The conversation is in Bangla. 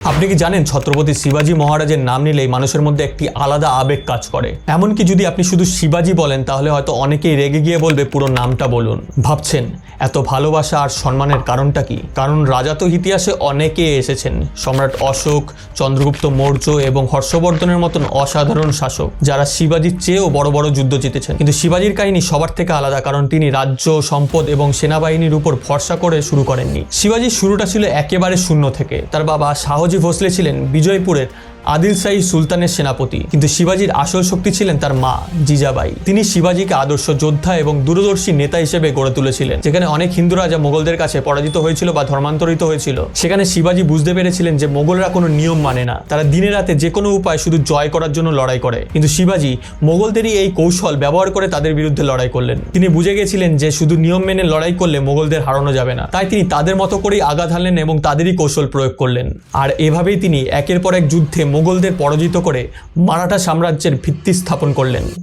আপনি কি জানেন ছত্রপতি শিবাজী মহারাজের নাম নিলেই মানুষের মধ্যে একটি আলাদা আবেগ কাজ করে? এমনকি যদি আপনি শুধু শিবাজী বলেন, তাহলে হয়তো অনেকেই রেগে গিয়ে বলবে, পুরো নামটা বলুন। ভাবছেন, এত ভালোবাসা আর সম্মানের কারণটা কি? কারণ রাজা তো ইতিহাসে অনেকে এসেছেন, সম্রাট অশোক, চন্দ্রগুপ্ত মৌর্য এবং হর্ষবর্ধনের মতন অসাধারণ শাসক, যারা শিবাজির চেয়েও বড় বড় যুদ্ধ জিতেছেন। কিন্তু শিবাজির কাহিনী সবার থেকে আলাদা, কারণ তিনি রাজ্য, সম্পদ এবং সেনাবাহিনীর উপর ভরসা করে শুরু করেননি। শিবাজির শুরুটা ছিল একেবারে শূন্য থেকে। তার বাবা শাহজি ভোসলে ছিলেন বিজয়পুরের আদিল শাহী সুলতানের সেনাপতি। কিন্তু শিবাজির আসল শক্তি ছিলেন তার মা, জিজাবাই। তিনি শিবাজিকে আদর্শ যোদ্ধা এবং দূরদর্শী নেতা হিসেবে গড়ে তুলেছিলেন, যেখানে অনেক হিন্দু রাজা মোগলদের কাছে পরাজিত হয়েছিল বা ধর্মান্তরিত হয়েছিল। সেখানে শিবাজি বুঝতে পেরেছিলেন যে মোগলরা কোনো নিয়ম মানে না। তারা দিনে রাতে যে কোনো উপায় শুধু জয় করার জন্য লড়াই করে। কিন্তু শিবাজি মোগলদেরই এই কৌশল ব্যবহার করে তাদের বিরুদ্ধে লড়াই করলেন। তিনি বুঝে গেছিলেন যে শুধু নিয়ম মেনে লড়াই করলে মোগলদের হারানো যাবে না। তাই তিনি তাদের মতো করেই আঘাত হানলেন এবং তাদেরই কৌশল প্রয়োগ করলেন। আর এভাবেই তিনি একের পর এক যুদ্ধে মোগলদের পরাজিত করে মারাঠা সাম্রাজ্যের ভিত্তি স্থাপন করলেন।